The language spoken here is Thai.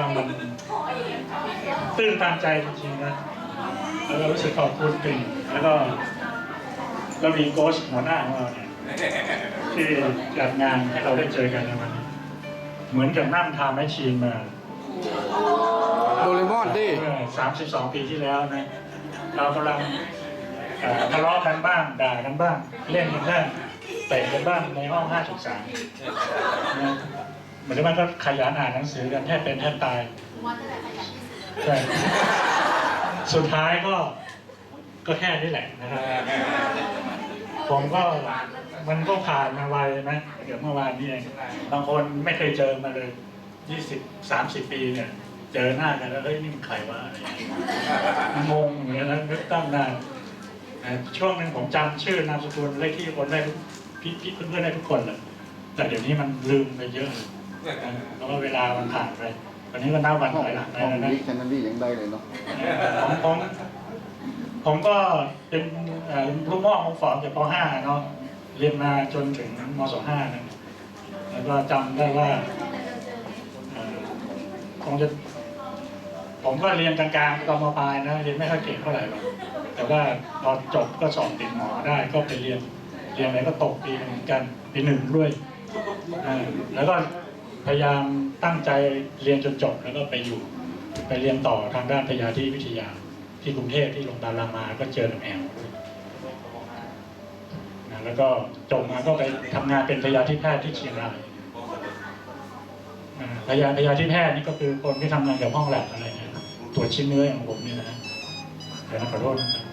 ว่ามันตื้นตันใจจริงๆนะแล้วก็รู้สึกขอบคุณปิ่นแล้วก็เรามีโค้ชหัวหน้าของเราเนี่ยที่จัดงานให้เราได้เจอกันในวันนี้เหมือนกับนั่งทำแมชชีนมาโดเรมอนดิเมื่อ32ปีที่แล้วนะ เรากำลังเอ่อทะเลาะกันบ้าง ด่ากันบ้าง เล่นกันบ้างเตะกันบ้างในห้อง5.3นะ เหมือนว่าก็ขยันอ่านหนังสือกันแทบเป็นแทบตายใช่สุดท้ายก็ก็แค่นี้แหละนะครับผมก็มันก็ผ่านมาไวนะเดี๋ยวเมื่อวานนี้เองบางคนไม่เคยเจอมาเลย20 30ปีเนี่ย เจอหน้ากันแล้วเฮ้ยนี่มันใครวะอะไรอย่างเงี้ยงงเหมือนกันนะนึกตั้งนานนะช่วงหนึ่งผมจำชื่อนามสกุลเลขที่คนได้ทุกพี่พี่เพื่อนๆได้ทุกคนเลยแต่เดี๋ยวนี้มันลืมไปเยอะเลย นะเพราะว่าเวลามันผ่านไปตอนนี้ก็นับวันห้องถอยหลังไปห้องแล้วนะนี้แคนนารียังได้เลยเนาะผมผมผมก็เป็นเอ่อลูกหม้อของฝอมจากป .5 เนาะเรียนมาจนถึงม .25 นะแล้วก็จำได้ว่าเอ่อคงจะ ผมก็เรียนกลางๆตอนมปลายนะเรียนไม่ค่อยเก่งเท่าไหร่หรอกแต่ว่าพอจบก็สอบติดหมอได้ก็ไปเรียน เรียนอะไรก็ตกปีหนึ่งเหมือนกันปีหนึ่งด้วยอ่าแล้วก็ พยายามตั้งใจเรียนจนจบแล้วก็ไปอยู่ ไปเรียนต่อทางด้านพยาธิวิทยา ที่กรุงเทพที่โรงพยาบาลรามาก็เจอหนังแอลนะแล้วก็จบมาก็ไปทำงานเป็นพยาธิแพทย์ที่เชียงรายพยาพยาธิแพทย์นี่ก็คือคนที่ทำงานเกี่ยวกับห้องแลบอะไรเนี่ยตรวจชิ้นเนื้ออย่างผมนี่นะเดี๋ยวนะขอโทษนะ